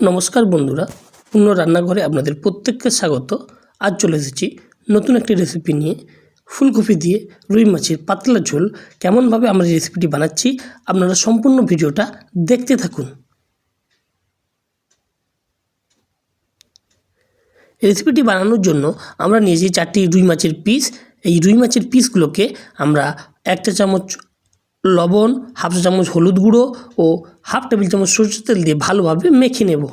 নমস্কার বন্ধুরা, পূর্ণ রান্নাঘরে আপনাদের প্রত্যেককে স্বাগত। আজ চলে এসেছি নতুন একটি রেসিপি নিয়ে। ফুলকপি দিয়ে রুই মাছের পাতলা ঝোল কেমনভাবে আমরা রেসিপিটি বানাচ্ছি, আপনারা সম্পূর্ণ ভিডিওটা দেখতে থাকুন। রেসিপিটি বানানোর জন্য আমরা নিয়েছি চারটি রুই মাছের পিস এই রুই মাছের পিসগুলোকে আমরা একটা চামচ লবণ, হাফ চা চামচ হলুদ গুঁড়ো ও হাফ টেবিল চামচ সরষের তেল দিয়ে ভালোভাবে মেখে নেব।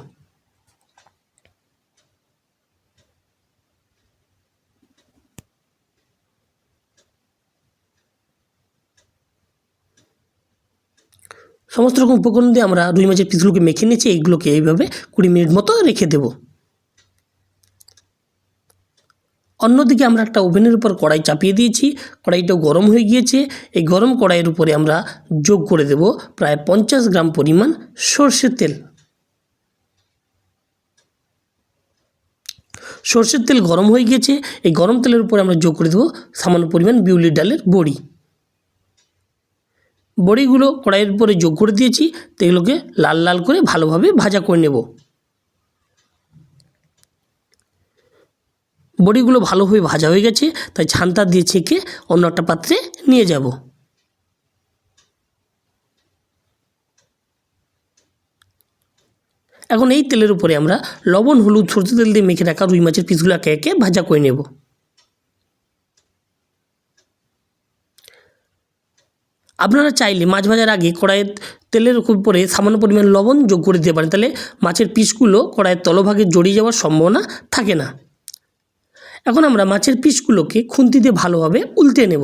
সমস্ত রকম উপকরণ দিয়ে আমরা রুই মাছের পিসগুলোকে মেখে নিয়েছি, এইগুলোকে এইভাবে কুড়ি মিনিট মতো রেখে দেবো। অন্যদিকে আমরা একটা ওভেনের উপর কড়াই চাপিয়ে দিয়েছি। কড়াইটা গরম হয়ে গিয়েছে। এই গরম কড়াইয়ের উপরে আমরা যোগ করে দেব প্রায় পঞ্চাশ গ্রাম পরিমাণ সর্ষের তেল। সর্ষের তেল গরম হয়ে গিয়েছে। এই গরম তেলের উপরে আমরা যোগ করে দেবো সামান্য পরিমাণ বিউলি ডালের বড়ি। বড়িগুলো কড়াইয়ের উপরে যোগ করে দিয়েছি। তো এগুলোকে লাল লাল করে ভালোভাবে ভাজা করে নেব। বড়িগুলো ভালোভাবে ভাজা হয়ে গেছে, তাই ছান্তা দিয়ে ছেঁকে অন্য একটা পাত্রে নিয়ে যাব। এখন এই তেলের উপরে আমরা লবণ, হলুদ সরষে তেল দিয়ে মেখে রাখা রুই মাছের পিসগুলো একে একে ভাজা করে নেব। আপনারা চাইলে মাছ ভাজার আগে কড়াইয়ের তেলের উপরে সামান্য পরিমাণ লবণ যোগ করে দিতে পারেন, তাহলে মাছের পিসগুলো কড়াইয়ের তলভাগে জড়িয়ে যাওয়ার সম্ভাবনা থাকে না। এখন আমরা মাছের পিসগুলোকে খুন্তি দিয়ে ভালোভাবে উল্টে নেব।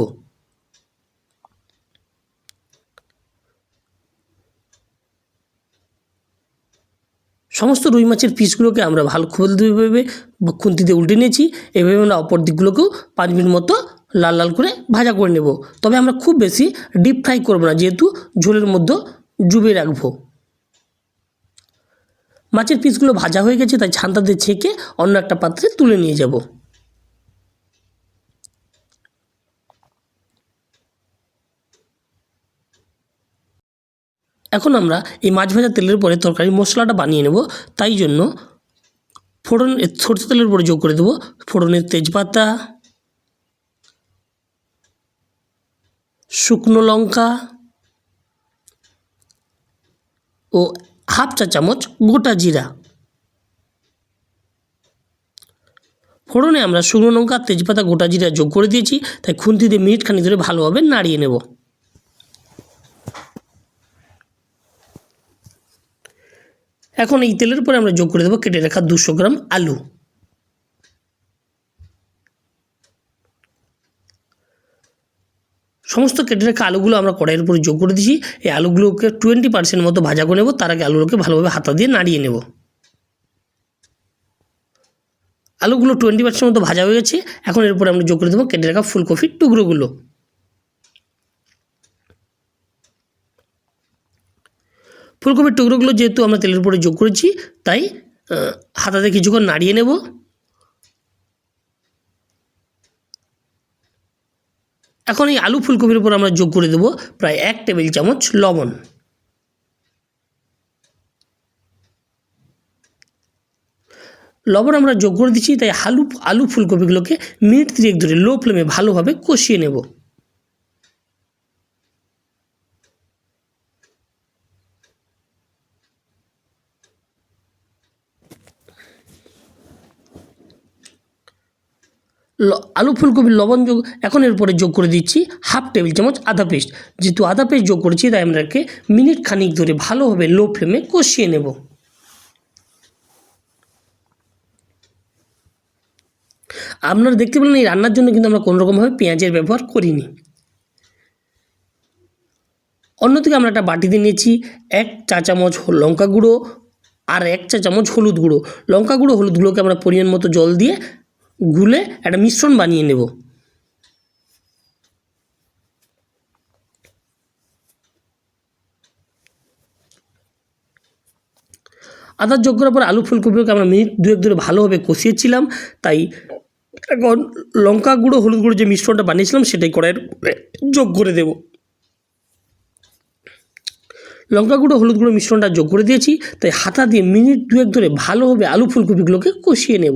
সমস্ত রুই মাছের পিসগুলোকে আমরা ভালো খুবভাবে খুন্তি দিয়ে উল্টে নিয়েছি। এভাবে আমরা অপর দিকগুলোকেও পাঁচ মিনিট মতো লাল লাল করে ভাজা করে নেব। তবে আমরা খুব বেশি ডিপ ফ্রাই করব না, যেহেতু ঝোলের মধ্যে ডুবিয়ে রাখব। মাছের পিসগুলো ভাজা হয়ে গেছে, তাই ছান্তা দিয়ে ছেঁকে অন্য একটা পাত্রে তুলে নিয়ে যাব। এখন আমরা এই মাছ ভাজা তেলের পরে তরকারি মশলাটা বানিয়ে নেব, তাই জন্য ফোড়ন সরষে তেলের উপরে যোগ করে দেবো, ফোড়নের তেজপাতা, শুকনো লঙ্কা ও হাফ চা চামচ গোটা জিরা। ফোড়নে আমরা শুকনো লঙ্কা তেজপাতা গোটা জিরা যোগ করে দিয়েছি, তাই খুন্তি দিয়ে মিনিট খানি ধরে ভালোভাবে নাড়িয়ে নেব। এখন এই তেলের পরে আমরা যোগ করে দেবো, কেটে রাখা দুশো গ্রাম আলু। সমস্ত কেটে রাখা আলুগুলো আমরা কড়াইয়ের উপরে যোগ করে দিয়েছি। এই আলুগুলোকে টোয়েন্টি পার্সেন্ট মতো ভাজা করে নেব তার আগে আলুগুলোকে ভালোভাবে হাতা দিয়ে নাড়িয়ে নেব। আলুগুলো টোয়েন্টি পার্সেন্ট মতো ভাজা হয়ে গেছে, এখন এরপরে আমরা যোগ করে দেবো, কেটে রাখা ফুলকপির টুকরোগুলো। ফুলকপির টুকরোগুলো যেহেতু আমরা তেলের উপরে যোগ করেছি, তাই হাতাতে কিছুক্ষণ নাড়িয়ে নেব। এখন এই আলু ফুলকপির উপর আমরা যোগ করে দেবো প্রায় এক টেবিল চামচ লবণ। লবণ আমরা যোগ করে দিচ্ছি, তাই আলু আলু ফুলকপিগুলোকে মিনিট তিরিক ধরে লো ফ্লেমে ভালোভাবে কষিয়ে নেব। আলু ফুলকপির লবণ যোগ, এখন এর পরে যোগ করে দিচ্ছি হাফ টেবিল চামচ আদা পেস্ট। যেহেতু আদা পেস্ট যোগ করেছি, তাই আমরাকে মিনিট খানিক ধরে ভালোভাবে লো ফ্লেমে কষিয়ে নেব। আপনারা দেখতে পেলেন এই রান্নার জন্য কিন্তু আমরা কোনোরকমভাবে পেঁয়াজের ব্যবহার করিনি। অন্যদিকে আমরা একটা বাটিতে নিয়েছি এক চা চামচ লঙ্কা গুঁড়ো আর এক চা চামচ হলুদ গুঁড়ো। লঙ্কা গুঁড়ো, হলুদ গুঁড়োকে আমরা পরিমাণ মতো জল দিয়ে গুলে একটা মিশ্রণ বানিয়ে নেব। আদার যোগ করার পর আলু ফুলকপিকে আমরা মিনিট দুয়েক ধরে ভালোভাবে কষিয়েছিলাম, তাই এখন লঙ্কা গুঁড়ো, হলুদ গুঁড়ো যে মিশ্রণটা বানিয়েছিলাম সেটাই কড়াইয়ের যোগ করে দেব। লঙ্কা গুঁড়ো, হলুদ গুঁড়ো মিশ্রণটা যোগ করে দিয়েছি, তাই হাতা দিয়ে মিনিট দুয়েক ধরে ভালোভাবে আলু ফুলকপিগুলোকে কষিয়ে নেব।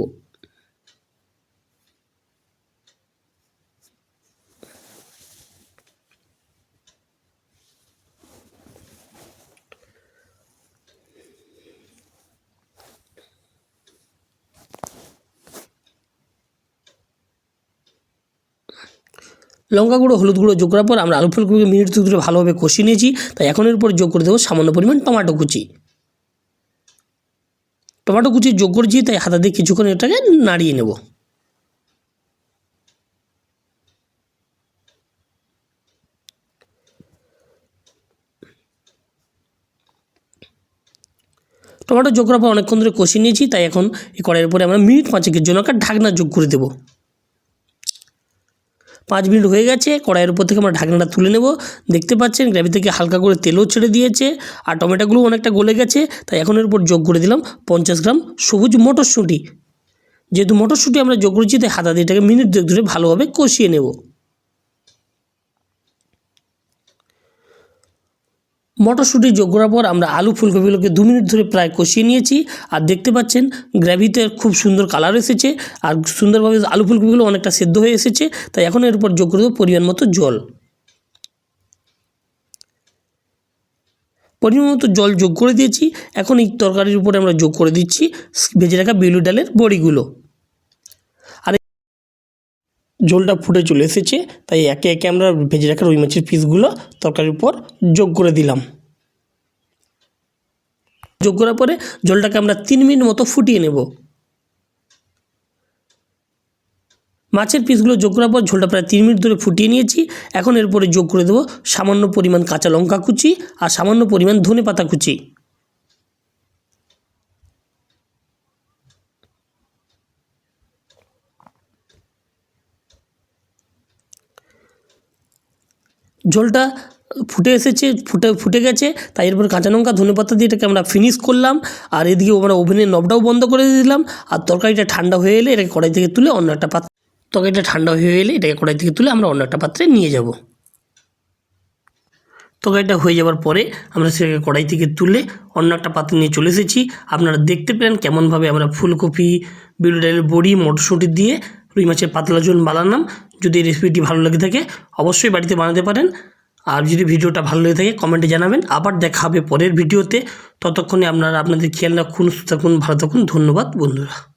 লঙ্কা গুঁড়ো, হলুদ গুঁড়ো যোগ করার পর আমরা আলু ফুলকপিকে মিনিট দুই ধরে ভালোভাবে কষিয়ে নিয়েছি। তাই এখন এর উপর যোগ করে দেবো সামান্য পরিমাণ টমেটো কুচি। টমেটো কুচি যোগ করেছি, তাই হাতা দিয়ে কিছুক্ষণ এটাকে নাড়িয়ে নেব। টমেটো যোগ করার পর অনেকক্ষণ ধরে কষিয়ে নিয়েছি, তাই এখন এই কড়াইয়ের উপরে আমরা মিনিট পাঁচেকের জন্য একটা ঢাকনা যোগ করে দেবো। পাঁচ মিনিট হয়ে গেছে, কড়াইয়ের উপর থেকে আমরা ঢাকনাটা তুলে নেব। দেখতে পাচ্ছেন, গ্রেভি থেকে হালকা করে তেলও ছেড়ে দিয়েছে আর টমেটোগুলো অনেকটা গলে গেছে, তাই এখন এর উপর যোগ করে দিলাম পঞ্চাশ গ্রাম সবুজ মটরশুঁটি। যেহেতু মটরশুঁটি আমরা যোগ করেছি, তাই হাতা দিয়ে এটাকে মিনিট দুয়েক ধরে ভালোভাবে কষিয়ে নেব। মটরশুঁটি যোগ করার পর আমরা আলু ফুলকপিগুলোকে দু মিনিট ধরে প্রায় কষিয়ে নিয়েছি। আর দেখতে পাচ্ছেন গ্রেভিতে খুব সুন্দর কালার এসেছে আর সুন্দরভাবে আলু ফুলকপিগুলো অনেকটা সেদ্ধ হয়ে এসেছে, তাই এখন এর উপর যোগ করে দেবো পরিমাণ মতো জল। পরিমাণ মতো জল যোগ করে দিয়েছি। এখন এই তরকারির উপরে আমরা যোগ করে দিচ্ছি, ভেজে রাখা বিউলি ডালের বড়িগুলো। ঝোলটা ফুটে চলে এসেছে, তাই একে একে আমরা ভেজে রাখা রুই মাছের পিসগুলো তরকারির উপর যোগ করে দিলাম। যোগ করার পরে জলটাকে আমরা তিন মিনিট মতো ফুটিয়ে নেব। মাছের পিসগুলো যোগ করার পর ঝোলটা প্রায় তিন মিনিট ধরে ফুটিয়ে নিয়েছি। এখন এরপরে যোগ করে দেবো সামান্য পরিমাণ কাঁচা লঙ্কা কুচি আর সামান্য পরিমাণ ধনে পাতা কুচি। ঝোলটা ফুটে এসেছে, ফুটে ফুটে গেছে, তাই এরপর কাঁচা লঙ্কা, ধনে পাতা দিয়ে এটাকে আমরা ফিনিশ করলাম, আর এদিকে আমরা ওভেনের নবটাও বন্ধ করে দিলাম, আর তরকারিটা ঠান্ডা হয়ে এলে এটাকে কড়াই থেকে তুলে অন্য একটা পাত্র, তরকারিটা ঠান্ডা হয়ে এলে এটাকে কড়াই থেকে তুলে আমরা অন্য একটা পাত্রে নিয়ে যাব। তরকারিটা হয়ে যাওয়ার পরে আমরা সেটাকে কড়াই থেকে তুলে অন্য একটা পাত্রে নিয়ে চলে এসেছি। আপনারা দেখতে পেলেন কেমনভাবে আমরা ফুলকপি বিউলি ডালের বড়ি, মটরশুঁটি দিয়ে রুই মাছের পাতলা ঝোল বানালাম। যদি রেসিপিটি ভালো লেগে থাকে, অবশ্যই বাড়িতে বানাতে পারেন। আর যদি ভিডিওটা ভালো লেগে থাকে কমেন্টে জানাবেন। আবার দেখা হবে পরের ভিডিওতে। ততক্ষণে আপনারা, আপনাদের খেয়াল রাখুন, সুস্থ থাকুন, ভালো থাকুন। ধন্যবাদ, বন্ধুরা।